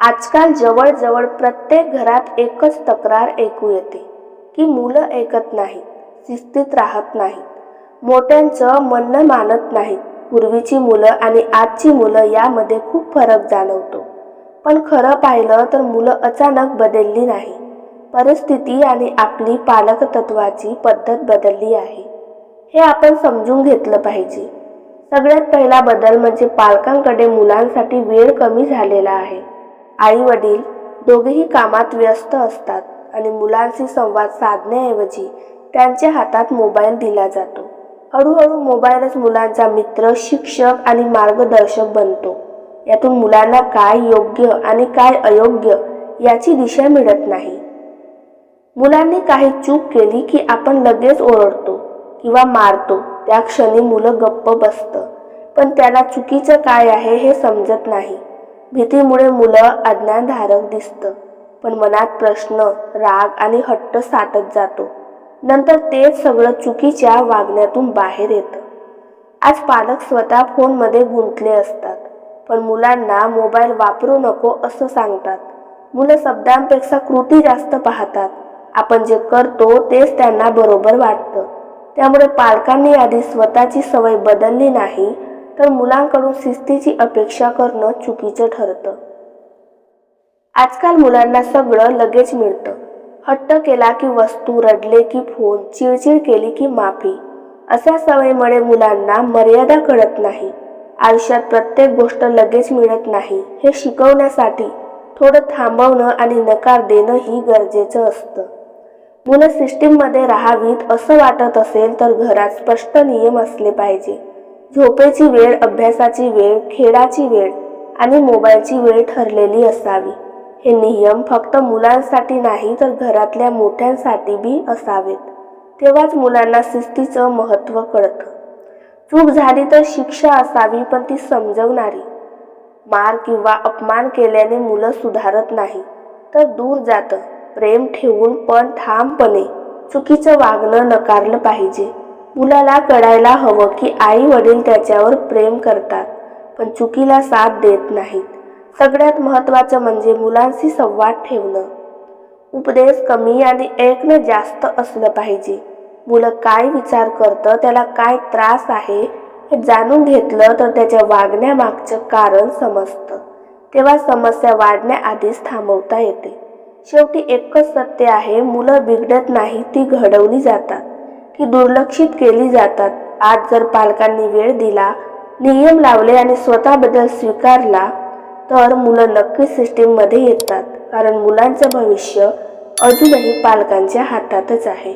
आजकाल जवळजवळ प्रत्येक घरात एकच तक्रार ऐकू येते की मुलं ऐकत नाहीत शिस्तीत राहत नाहीत. मोठ्यांचं म्हणणं मानत नाहीत. पूर्वीची मुलं आणि आजची मुलं यामध्ये खूप फरक जाणवतो. पण खरं पाहिलं तर मुलं अचानक बदलली नाही. परिस्थिती आणि आपली पालकतत्वाची पद्धत बदलली आहे. हे आपण समजून घेतलं पाहिजे. सगळ्यात पहिला बदल म्हणजे पालकांकडे मुलांसाठी वेळ कमी झालेला आहे. आई वडील दोघेही कामात व्यस्त असतात आणि मुलांशी संवाद साधण्याऐवजी त्यांच्या हातात मोबाईल दिला जातो. हळूहळू मोबाईलच मुलांचा मित्र शिक्षक आणि मार्गदर्शक बनतो. यातून मुलांना काय योग्य आणि काय अयोग्य याची दिशा मिळत नाही. मुलांनी काही चूक केली की आपण लगेच ओरडतो किंवा मारतो. त्या क्षणी मुलं गप्प बसतं. पण त्याला चुकीचं काय आहे हे समजत नाही. भीतीमुळे मुलं अज्ञानधारक दिसतं. पण मनात प्रश्न राग आणि हट्ट साठत जातो. नंतर तेच सगळं चुकीच्या वागण्यातून बाहेर येतं. आज पालक स्वतः फोनमध्ये गुंतले असतात पण मुलांना मोबाईल वापरू नको असं सांगतात. मुलं शब्दांपेक्षा कृती जास्त पाहतात. आपण जे करतो तेच त्यांना बरोबर वाटतं. त्यामुळे पालकांनी आधी स्वतःची सवय बदलली नाही तर मुलांकडून शिस्तीची अपेक्षा करणं चुकीचं ठरतं. आजकाल मुलांना सगळं लगेच मिळतं. हट्ट केला की वस्तू रडले की फोन चिडचिड केली की माफी. अशा सवयीमुळे मुलांना मर्यादा कळत नाही. आयुष्यात प्रत्येक गोष्ट लगेच मिळत नाही. हे शिकवण्यासाठी थोडं थांबवणं आणि नकार देणं ही गरजेचं असतं. मुलं सिस्टीममध्ये राहावीत असं वाटत असेल तर घरात स्पष्ट नियम असले पाहिजे. झोपेची वेळ अभ्यासाची वेळ खेळाची वेळ आणि मोबाईलची वेळ ठरलेली असावी. हे नियम फक्त मुलांसाठी नाही तर घरातल्या मोठ्यांसाठी बी असावेत. तेव्हाच मुलांना शिस्तीचं महत्त्व कळतं. चूक झाली तर शिक्षा असावी पण ती समजवणारी. मार किंवा अपमान केल्याने मुलं सुधारत नाही तर दूर जातं. प्रेम ठेवून पण ठामपणे चुकीचं वागणं नकारलं पाहिजे. मुलाला कळायला हवं की आई वडील त्याच्यावर प्रेम करतात पण चुकीला साथ देत नाहीत. सगळ्यात महत्त्वाचं म्हणजे मुलांशी संवाद ठेवणं. उपदेश कमी आणि ऐकणं जास्त असलं पाहिजे. मुलं काय विचार करतं त्याला काय त्रास आहे हे जाणून घेतलं तर त्याच्या वागण्यामागचं कारण समजतं. तेव्हा समस्या वाढण्याआधीच थांबवता येते. शेवटी एकच सत्य आहे मुलं बिघडत नाही ती घडवली जातात. ती दुर्लक्षित केली जातात. आज जर पालकांनी वेळ दिला नियम लावले आणि स्वतःबद्दल स्वीकारला तर मुलं नक्कीच सिस्टीममध्ये येतात. कारण मुलांचं भविष्य अजूनही पालकांच्या हातातच आहे.